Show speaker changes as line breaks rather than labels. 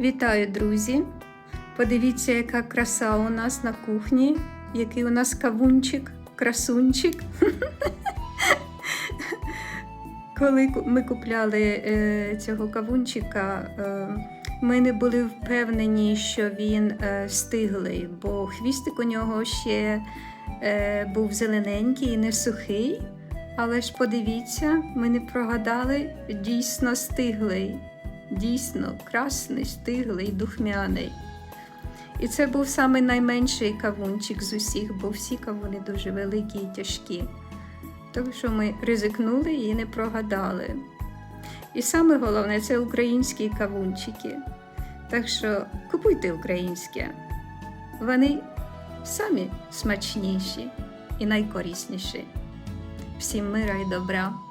Вітаю, друзі! Подивіться, яка краса у нас на кухні, який у нас кавунчик, красунчик. Коли ми купляли е, цього кавунчика, е, ми не були впевнені, що він е, стиглий, бо хвістик у нього ще був зелененький і не сухий. Але ж подивіться, ми не прогадали, дійсно стиглий. Дійсно, красний, стиглий, духмяний. І це був саме найменший кавунчик з усіх, бо всі кавуни дуже великі і тяжкі. Так що ми ризикнули і не прогадали. І саме головне це українські кавунчики. Так що купуйте українське. Вони самі смачніші і найкорисніші. Всім мира і добра!